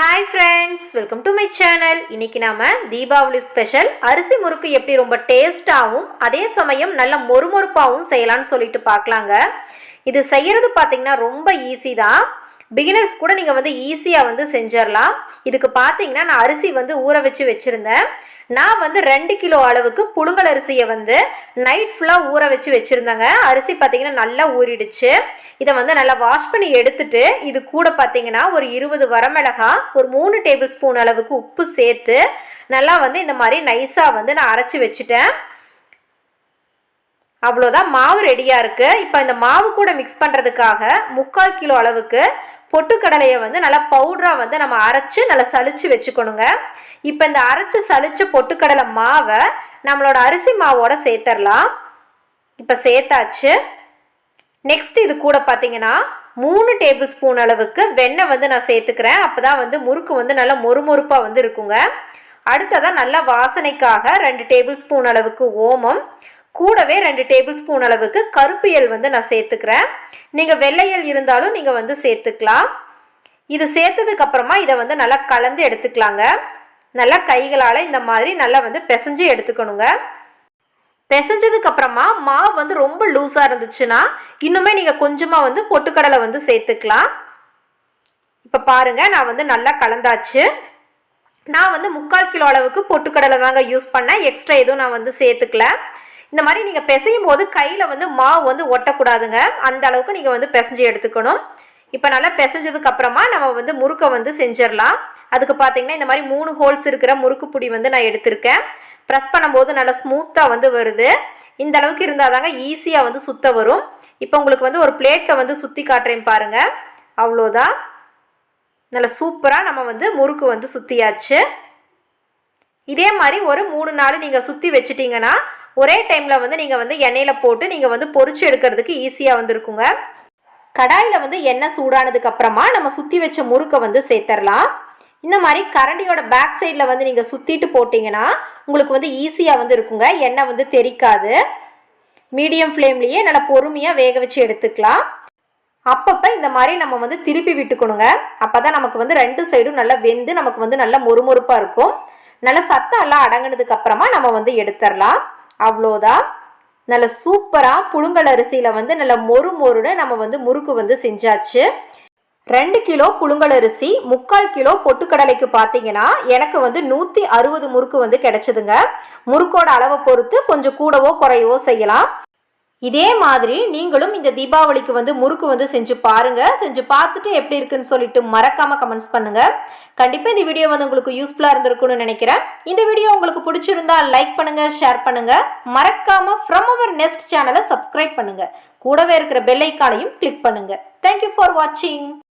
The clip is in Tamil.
Hi friends welcome to my channel இன்னைக்கு நாம தீபாவளி ஸ்பெஷல் அரிசி முறுக்கு எப்படி ரொம்ப டேஸ்டாகவும் அதே சமயம் நல்ல மொறுமொறுப்பாகவும் செய்யலாம்னு சொல்லிட்டு பார்க்கலாங்க. இது செய்யறது பார்த்தீங்கன்னா ரொம்ப ஈஸி தான். பிகினர்ஸ் கூட நீங்கள் வந்து ஈஸியாக வந்து செஞ்சிடலாம் இதுக்கு பார்த்தீங்கன்னா நான் அரிசி வந்து ஊற வச்சு வச்சுருந்தேன். நான் வந்து ரெண்டு கிலோ அளவுக்கு புழுங்கல் அரிசியை வந்து நைட் ஃபுல்லாக ஊற வச்சு வச்சுருந்தேங்க. அரிசி பார்த்தீங்கன்னா நல்லா ஊறிடுச்சு. இதை வந்து நல்லா வாஷ் பண்ணி எடுத்துட்டு இது கூட பார்த்தீங்கன்னா ஒரு இருபது வரமிளகா ஒரு மூணு டேபிள் ஸ்பூன் அளவுக்கு உப்பு சேர்த்து நல்லா வந்து இந்த மாதிரி நைஸாக வந்து நான் அரைச்சி வச்சுட்டேன். அவ்வளோதான் மாவு ரெடியாக இருக்குது இப்போ இந்த மாவு கூட மிக்ஸ் பண்ணுறதுக்காக முக்கால் கிலோ அளவுக்கு பொட்டுக்கடலையை வந்து நல்லா பவுடராக வந்து நம்ம அரைச்சி நல்லா சளிச்சு வச்சுக்கணுங்க. இப்போ இந்த அரைச்சி சளிச்ச பொட்டுக்கடலை மாவை நம்மளோட அரிசி மாவோட சேர்த்துடலாம் இப்போ சேர்த்தாச்சு. நெக்ஸ்ட் இது கூட பார்த்தீங்கன்னா மூணு டேபிள் ஸ்பூன் அளவுக்கு வெண்ணெய் வந்து நான் சேர்த்துக்கிறேன். அப்போ தான் வந்து முறுக்கு வந்து நல்லா மொறுமொறுப்பாக வந்து இருக்குங்க. அடுத்ததாக நல்லா வாசனைக்காக ரெண்டு டேபிள் ஸ்பூன் அளவுக்கு ஓமம் கூடவே ரெண்டு டேபிள் ஸ்பூன் அளவுக்கு கருப்பு எள் வந்து நான் சேர்த்துக்கிறேன். நீங்கள் வெள்ளையல் இருந்தாலும் நீங்கள் வந்து சேர்த்துக்கலாம். இது சேர்த்ததுக்கப்புறமா இதை வந்து நல்லா கலந்து எடுத்துக்கலாங்க. நல்லா கைகளால் இந்த மாதிரி நல்லா வந்து பிசைஞ்சு எடுத்துக்கணுங்க. பிசைஞ்சதுக்கப்புறமா மாவு வந்து ரொம்ப லூஸாக இருந்துச்சுன்னா இன்னுமே நீங்கள் கொஞ்சமாக வந்து பொட்டுக்கடலை வந்து சேர்த்துக்கலாம். இப்போ பாருங்கள் நான் வந்து நல்லா கலந்தாச்சு. நான் வந்து முக்கால் கிலோ அளவுக்கு பொட்டுக்கடலை தாங்க யூஸ் பண்ணேன். எக்ஸ்ட்ரா எதுவும் நான் வந்து சேர்த்துக்கல. இந்த மாதிரி நீங்கள் பிசையும் போது கையில் வந்து மாவு வந்து ஒட்டக்கூடாதுங்க. அந்த அளவுக்கு நீங்கள் வந்து பிசைஞ்சு எடுத்துக்கணும். இப்போ நல்லா பிசைஞ்சதுக்கு அப்புறமா நம்ம வந்து முறுக்கை வந்து செஞ்சிடலாம். அதுக்கு பார்த்தீங்கன்னா இந்த மாதிரி மூணு ஹோல்ஸ் இருக்கிற முறுக்கு பொடி வந்து நான் எடுத்திருக்கேன். ப்ரெஸ் பண்ணும்போது நல்லா ஸ்மூத்தாக வந்து வருது. இந்த அளவுக்கு இருந்தால் தாங்க ஈஸியாக வந்து சுத்த வரும். இப்போ உங்களுக்கு வந்து ஒரு பிளேட்டை வந்து சுற்றி காட்டுறேன் பாருங்கள் அவ்வளோதான். நல்லா சூப்பராக நம்ம வந்து முறுக்கு வந்து சுற்றியாச்சு இதே மாதிரி ஒரு மூணு நாள் நீங்கள் சுற்றி வச்சுட்டிங்கன்னா ஒரே டைமில் வந்து நீங்கள் வந்து எண்ணெயில் போட்டு நீங்கள் வந்து பொறிச்சு எடுக்கிறதுக்கு ஈஸியாக வந்துருக்குங்க. கடாயில் வந்து எண்ணெய் சூடானதுக்கு அப்புறமா நம்ம சுற்றி வச்ச முறுக்கை வந்து சேர்த்துடலாம் இந்த மாதிரி கரண்டியோட பேக் சைடில் வந்து நீங்கள் சுற்றிட்டு போட்டிங்கன்னா உங்களுக்கு வந்து ஈஸியாக வந்து இருக்குங்க. எண்ணெய் வந்து தெறிக்காது மீடியம் ஃப்ளேம்லேயே நல்லா பொறுமையாக வேக வச்சு எடுத்துக்கலாம். அப்பப்போ இந்த மாதிரி நம்ம வந்து திருப்பி விட்டுக்கணுங்க. அப்போ தான் நமக்கு வந்து ரெண்டு சைடும் நல்லா வெந்து நமக்கு வந்து நல்லா மொறுமொறுப்பாக இருக்கும். நல்லா சத்தம் எல்லாம் அடங்கினதுக்கு அப்புறமா நம்ம வந்து எடுத்துடலாம் அவ்வளோதான் நல்ல சூப்பராக புழுங்கல் அரிசியில் வந்து நல்ல மொறு மொறுன்னு நம்ம வந்து முறுக்கு வந்து செஞ்சாச்சு. ரெண்டு கிலோ புழுங்கல் அரிசி முக்கால் கிலோ பொட்டுக்கடலைக்கு பார்த்தீங்கன்னா எனக்கு வந்து நூற்றி அறுபது முறுக்கு வந்து கிடைச்சதுங்க. முறுக்கோட அளவை பொறுத்து கொஞ்சம் கூடவோ குறையவோ செய்யலாம். இதே மாதிரி நீங்களும் இந்த தீபாவளிக்கு வந்து முறுக்கு வந்து செஞ்சு பாருங்க. செஞ்சு பார்த்துட்டு எப்படி இருக்குன்னு சொல்லிட்டு மறக்காம கமெண்ட்ஸ் பண்ணுங்க. கண்டிப்பா இந்த வீடியோ வந்து உங்களுக்கு யூஸ்ஃபுல்லா இருந்திருக்கும்னு நினைக்கிறேன். இந்த வீடியோ உங்களுக்கு பிடிச்சிருந்தா லைக் பண்ணுங்க ஷேர் பண்ணுங்க. மறக்காம ஃப்ரம் அவர் நெக்ஸ்ட் சேனலை சப்ஸ்கிரைப் பண்ணுங்க. கூடவே இருக்கிற பெல் ஐக்கானையும் கிளிக் பண்ணுங்க. தேங்க்யூ ஃபார் வாட்சிங்